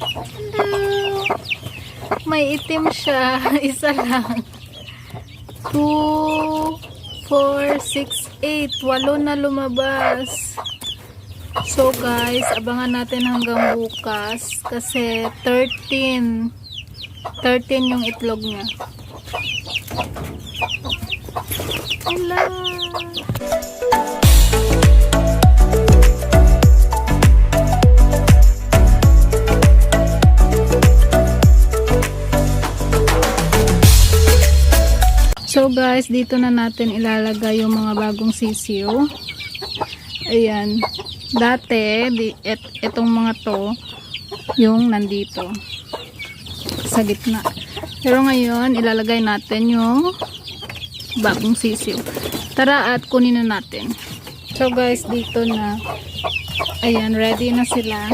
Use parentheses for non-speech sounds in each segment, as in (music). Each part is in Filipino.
Hello. May itim siya. (laughs) Isa lang. 2, 4, 6, 8. Walo na lumabas. So guys, abangan natin hanggang bukas. Kasi 13. 13 yung itlog niya. Hello. Guys, dito na natin ilalagay yung mga bagong sisiyo. Ayan. Dati, di, et, etong mga to, yung nandito. Sa gitna. Pero ngayon, ilalagay natin yung bagong sisiyo. Tara at kunin na natin. So guys, dito na. Ayan, ready na sila.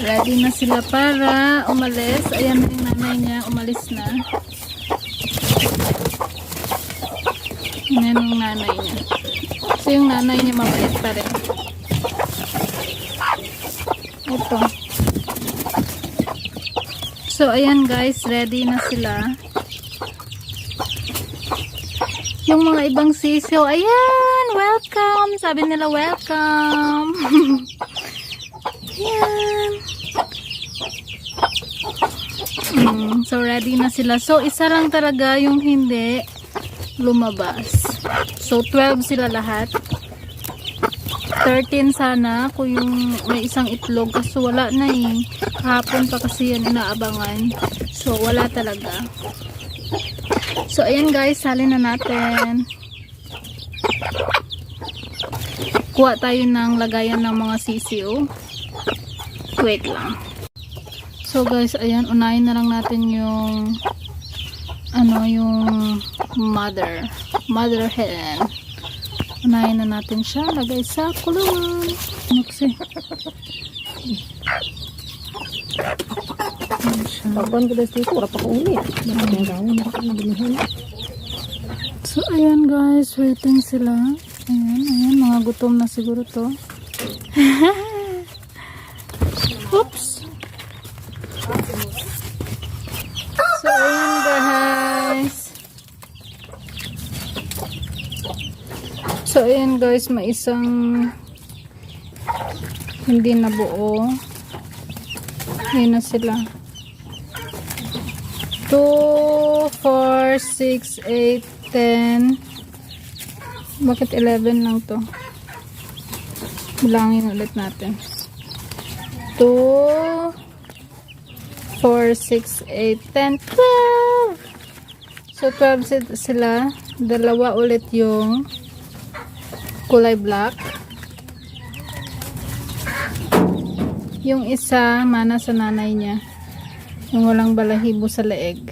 Ready na sila para umalis. Ayan na yung nanay niya, umalis na. Yan yung nanay niya. So yung nanay niya mabait pa rin. Ito. So ayan guys, ready na sila. Yung mga ibang sisiyo, ayan, welcome. Sabi nila welcome. (laughs) ayan. Mm, so ready na sila. So isa lang talaga yung hindi lumabas. So, 12 sila lahat. 13 sana kung yung may isang itlog kasi wala na eh. Kahapon pa kasi yan inaabangan. So, wala talaga. So, ayan guys, salin na natin. Kuha tayo ng lagayan ng mga sisiyo. Wait lang. So guys, ayan, unahin na lang natin yung ano yung mother mother hen unahin na natin siya. Lagay sa kulungan. Ano Ayan siya. Pagkuhan ko dito, wala pa ko uli. Ang gawin na ako ng so ayan guys. Waiting sila. Ayan ayan. Mga gutom na siguro to. (laughs) Oops so ayan guys So, ayan guys, may isang hindi nabuo. Ayan na sila. 2, 4, 6, 8, 10. Bakit 11 lang to? Bilangin ulit natin. 2, 4, 6, 8, 10, 12! So, 12 si- sila. Dalawa ulit yung kulay black. Yung isa, mana sa nanay niya. Yung walang balahibo sa leeg.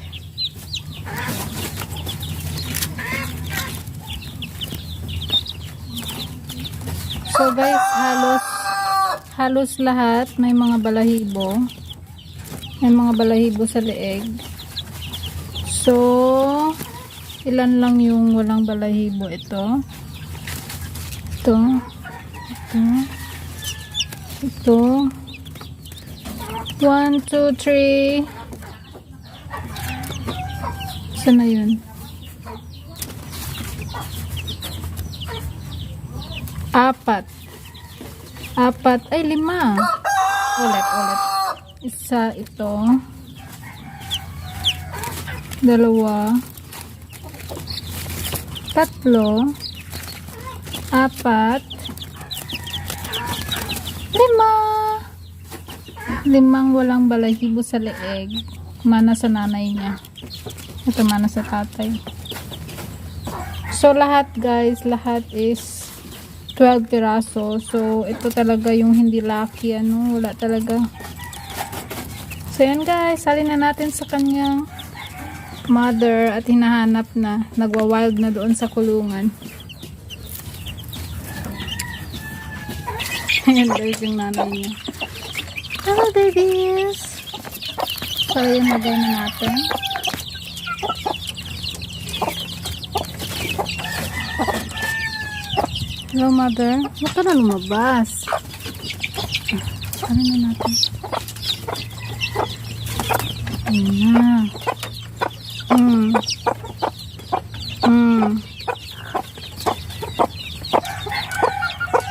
So guys, halos halos lahat may mga balahibo. May mga balahibo sa leeg. So, ilan lang yung walang balahibo ito. Ito. Ito. Ito. One, two, three. Saan na yun? Apat. Apat. Ay, lima. Ulit, ulit. Isa ito. Dalawa. Tatlo apat, lima. Limang walang balahibo sa leeg. Mana sa nanay niya. Ito mana sa tatay. So, lahat guys, lahat is 12 piraso. So, ito talaga yung hindi lucky, ano, wala talaga. So, yan guys, salin na natin sa kanyang mother at hinahanap na. Nagwa-wild na doon sa kulungan. Ayan guys (laughs) yung nanay niya. Hello babies! So ayan lagay na natin. Hello mother. Huwag ka na lumabas. Ah, Ano na natin? Ayan na. Hmm. Hmm. Hmm.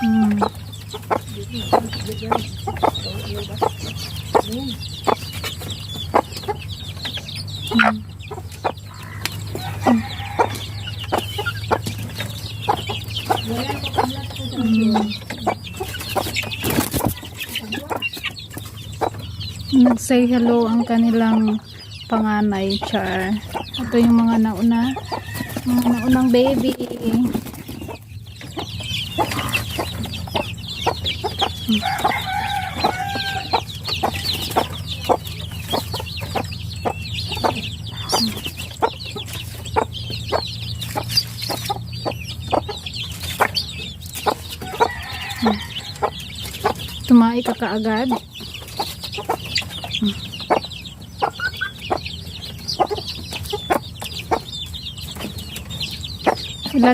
Hmm. Nag-say hello ang kanilang panganay, Char. Ito yung mga nauna. Mga naunang baby. Tumai ka kaagad. Ilan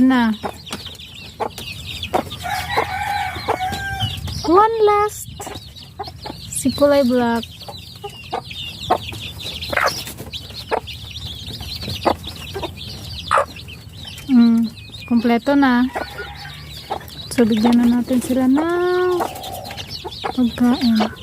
na? One last. Si kulay black. Mm, kompleto na. So, bigyan na natin sila ng pagkain.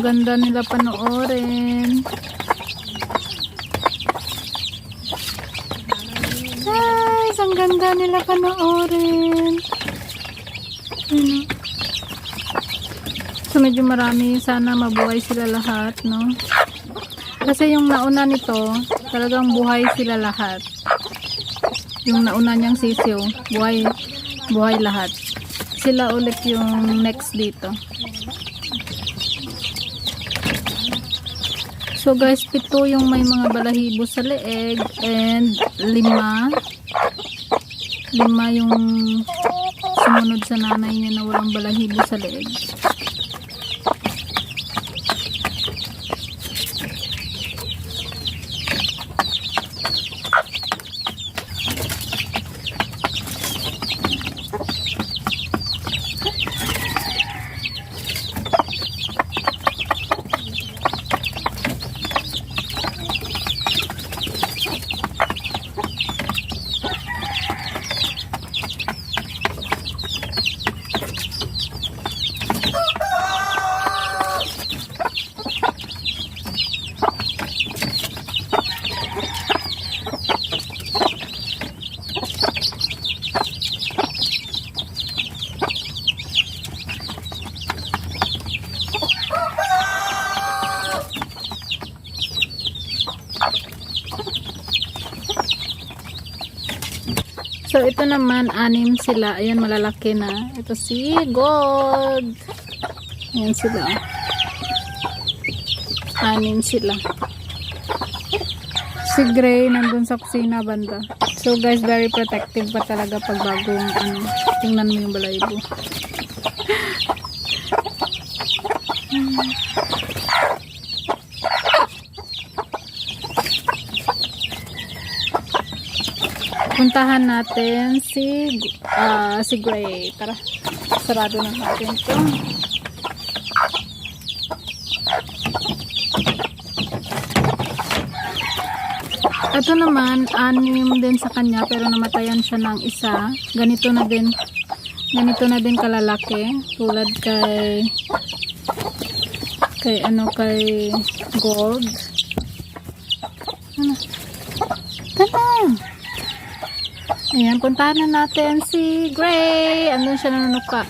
Ang ganda nila panoorin. Guys, ang ganda nila panoorin. Ano? So, medyo marami. Sana mabuhay sila lahat, no? Kasi yung nauna nito, talagang buhay sila lahat. Yung nauna niyang sisiw, buhay, buhay lahat. Sila ulit yung next dito. So guys, pito yung may mga balahibo sa leeg and lima lima yung sumunod sa nanay niya na walang balahibo sa leeg. So ito naman anim sila. Ayan malalaki na. Ito si Gold. Ayan sila. Anim sila. Si Gray nandun sa kusina banda. So guys, very protective pa talaga pag bagong ano. Tingnan mo yung balaybo. Puntahan natin si ah, si Gray. Tara. Sarado na natin 'to. Ito naman, anim din sa kanya pero namatayan siya ng isa. Ganito na din. Ganito na din kalalaki. Tulad kay kay ano kay gold. Ano? Tara! Ayan, puntahan na natin si Gray. Andun siya nanunuka.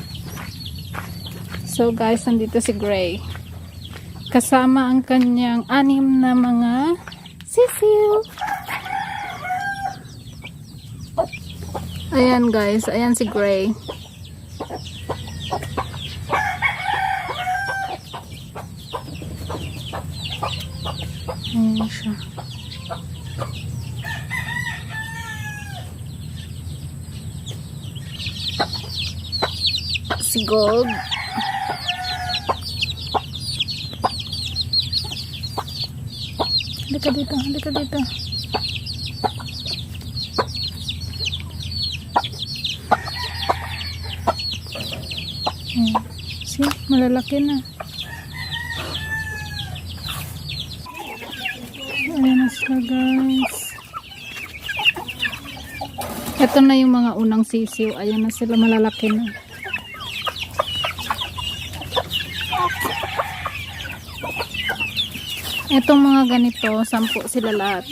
So guys, nandito si Gray. Kasama ang kanyang anim na mga Sisiu! Ayan guys, ayan si Gray. Ayan siya. Si Gold. Halika dito, halika dito. Ayan. See, malalaki na. Ayan na guys. Ito na yung mga unang sisiw. Ayan na sila malalaki na. Itong mga ganito, sampu sila lahat.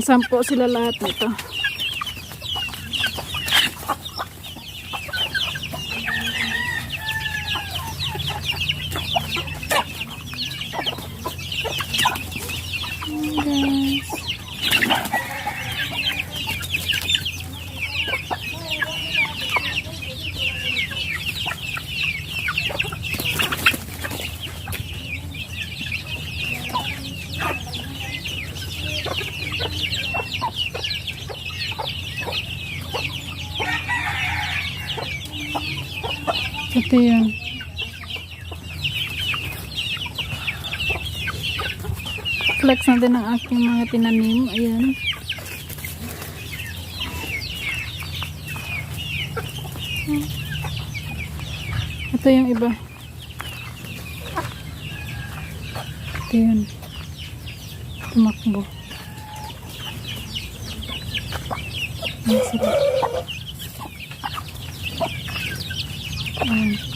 Sampu sila lahat nito. Ito yun. Flex natin ang aking mga tinanim. Ayan. Ito yung iba. Ito yun. Tumakbo. Ayan sila. Ayan.